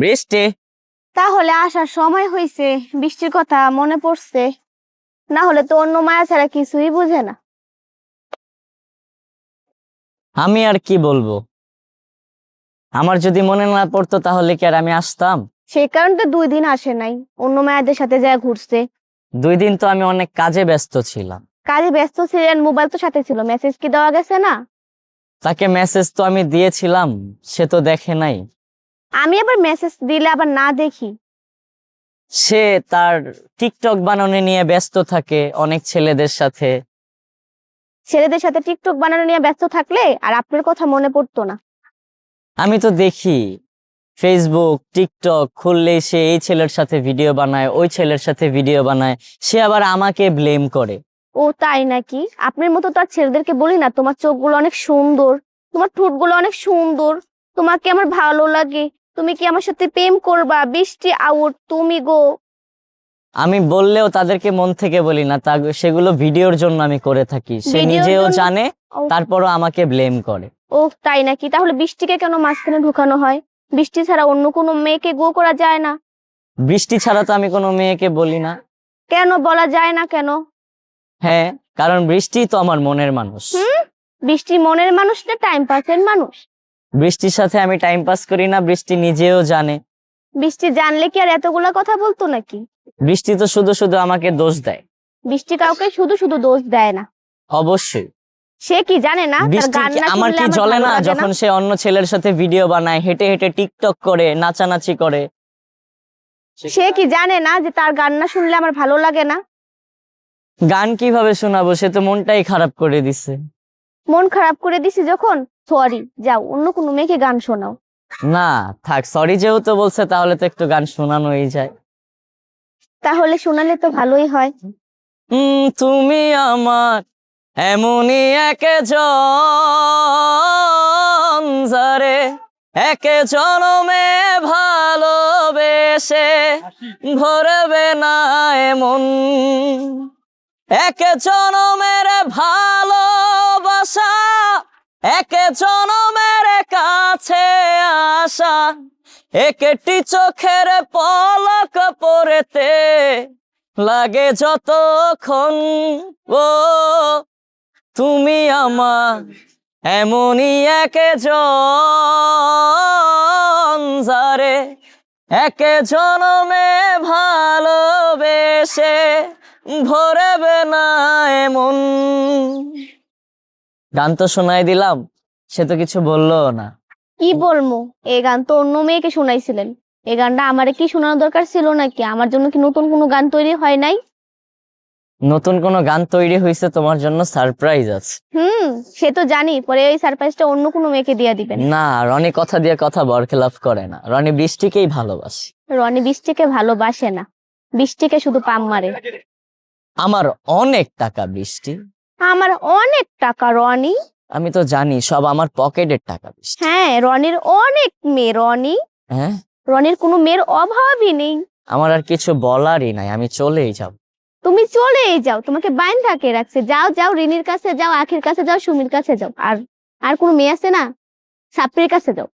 বৃষ্টি। তাহলে আসার সময় হয়েছে বৃষ্টির কথা মনে পড়ছে। না হলে তো অন্য মায়া ছাড়া কিছুই বুঝে না। আমি আর কি বলব? আমার যদি মনে না পড়তো তাহলে কি আর আমি আসতাম? সেই কারণে দুই দিন আসে নাই অন্য মায়াদের সাথে যায় ঘুরছে। দুই দিন তো আমি অনেক কাজে ব্যস্ত ছিলাম। কাজে ব্যস্ত ছিলেন মোবাইল তো সাথে ছিল মেসেজ কি দেওয়া গেছে না? তাকে মেসেজ তো আমি দিয়েছিলাম সে তো দেখে নাই। আমি আবার মেসেজ দিলে আবার না দেখি। সে তার টিকটক বানানো নিয়ে ব্যস্ত থাকে অনেক ছেলেদের সাথে। ছেলেদের সাথে টিকটক বানানো নিয়ে ব্যস্ত থাকলে আর আপনার কথা মনে পড়তো না। আমি তো দেখি ফেসবুক টিকটক খুললেই সে এই ছেলের সাথে ভিডিও বানায় ওই ছেলের সাথে ভিডিও বানায় সে আবার আমাকে ব্লেম করে। ও তাই নাকি? আপনার মতো তো আর ছেলেদেরকে বলি না তোমার চোখগুলো অনেক সুন্দর তোমার ঠোঁটগুলো অনেক সুন্দর তোমাকে আমার ভালো লাগে। তুমি কি আমার সাথে প্রেম করবা? বৃষ্টি আউট তুমি গো। আমি বললেও তাদেরকে মন থেকে বলি না তা সেগুলো ভিডিওর জন্য আমি করে থাকি। সে ভিডিওর নিজেও জন্য? জানে ও, তারপরও আমাকে ব্লেম করে। ও তাই নাকি? তাহলে বৃষ্টিকে কেন মাঝখানে ঢুকানো হয়? বৃষ্টি ছাড়া অন্য কোনো মেয়েকে গো করা যায় না। বৃষ্টি ছাড়া তো আমি কোনো মেয়েকে বলি না। কেন বলা যায় না কেন? হ্যাঁ কারণ বৃষ্টি তো আমার মনের মানুষ। হুম? বৃষ্টি মনের মানুষ না টাইম পাসের মানুষ? বৃষ্টির সাথে আমি টাইম পাস করি না বৃষ্টি নিজেও জানে। বৃষ্টি জানলে কি আর এতগুলা কথা বলতো নাকি? বৃষ্টি তো শুধু শুধু আমাকে দোষ দেয়। বৃষ্টি কাউকে শুধু শুধু দোষ দেয় না। অবশ্যই। সে কি জানে না? তার বৃষ্টি গান কি- না আমার শুনলে কি ভালো না লাগে যখন সে অন্য ছেলের সাথে ভিডিও বানায় হেঁটে হেঁটে টিকটক করে নাচানাচি করে। সে কি জানে না যে তার গান না শুনলে আমার ভালো লাগে না? গান কীভাবে শোনাবো? সে তো মনটাই খারাপ করে দিছে। মন খারাপ করে দিছি যখন? সরি যাও অন্য কোনো মেয়েকে গান শোনাও। না থাক সরি যেহেতু বলছে তাহলে তো একটু গান শোনানোই যায়। তাহলে শোনালে তো ভালোই হয়। হুম তুমি আমার এমনই একে যারে একে জনমে ভালোবেসে ভরবে না এমন। একে জনমের ভালোবাসা একে জনমের কাছে আসা একটি চোখের পলক পড়েতে লাগে যতক্ষণ। ও, তুমি আমার এমনই একে যারে একে জনমে ভালোবেসে ভরবে না এমন। গান তো শোনাই দিলাম সে তো কিছু বলল না। কি বলব এই গান তো অন্য মেয়েকে শোনাইছিলেন। এই গানটা আমারে কি শোনানো দরকার ছিল নাকি? আমার জন্য কি নতুন কোনো গান তৈরি হয় নাই? নতুন কোনো গান তৈরি হয়েছে তোমার জন্য সারপ্রাইজ আছে। হুম সে তো জানি পরে ওই সারপ্রাইজটা অন্য কোনো মেয়েকে দিয়ে দিবেন। না রনি কথা দিয়ে কথা বরখেলাপ করে না। রনি বৃষ্টিকেই ভালোবাসে। রনি বৃষ্টিকে ভালোবাসে না। বৃষ্টিকে শুধু পাম মারে। আমার অনেক টাকা বৃষ্টি আমার অনেক টাকা রনি। আমি তো জানি সব আমার পকেটের টাকা বৃষ্টি হ্যাঁ রনির অনেক মেয়ে রনি। হ্যাঁ? রনির কোনো মেয়ের অভাবই নেই। আমার আর কিছু বলারই নাই আমি চলেই যাব। তুমি চলেই যাও তোমাকে বাইন থাকে রাখছে? যাও যাও রিনির কাছে যাও আখির কাছে যাও সুমির কাছে যাও। আর আর কোনো মেয়ে আছে না? সাপ্রির কাছে যাও।